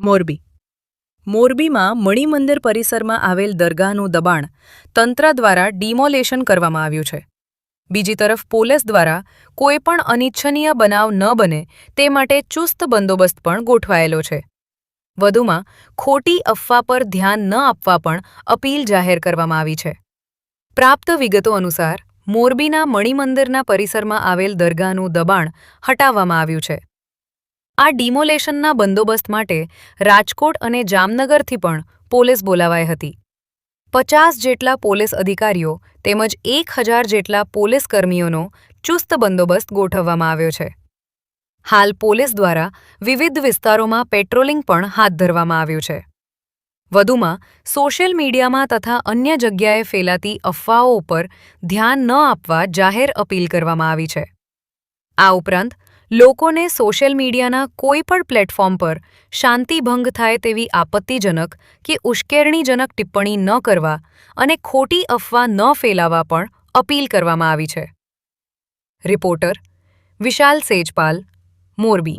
મોરબી. મોરબીમાં મણિમંદિર પરિસરમાં આવેલ દરગાહનું દબાણ તંત્ર દ્વારા ડિમોલેશન કરવામાં આવ્યું છે. બીજી તરફ પોલીસ દ્વારા કોઈપણ અનિચ્છનીય બનાવ ન બને તે માટે ચુસ્ત બંદોબસ્ત પણ ગોઠવાયેલો છે. વધુમાં, ખોટી અફવા પર ધ્યાન ન આપવા પણ અપીલ જાહેર કરવામાં આવી છે. પ્રાપ્ત વિગતો અનુસાર, મોરબીના મણિમંદિરના પરિસરમાં આવેલ દરગાહનું દબાણ હટાવવામાં આવ્યું છે. આ ડિમોલેશનના બંદોબસ્ત માટે રાજકોટ અને જામનગરથી પણ પોલીસ બોલાવાઈ હતી. પચાસ જેટલા પોલીસ અધિકારીઓ તેમજ એક હજાર જેટલા પોલીસ કર્મીઓનો ચુસ્ત બંદોબસ્ત ગોઠવવામાં આવ્યો છે. હાલ પોલીસ દ્વારા વિવિધ વિસ્તારોમાં પેટ્રોલિંગ પણ હાથ ધરવામાં આવ્યું છે. વધુમાં, સોશિયલ મીડિયામાં તથા અન્ય જગ્યાએ ફેલાતી અફવાઓ ઉપર ધ્યાન ન આપવા જાહેર અપીલ કરવામાં આવી છે. આ ઉપરાંત લોકોને સોશિયલ મીડિયાના કોઈ પણ પ્લેટફોર્મ પર શાંતિભંગ થાય તેવી આપત્તિજનક કે ઉશ્કેરણીજનક ટિપ્પણી ન કરવા અને ખોટી અફવા ન ફેલાવવા પણ અપીલ કરવામાં આવી છે. રિપોર્ટર વિશાલ સેજપાલ, મોરબી.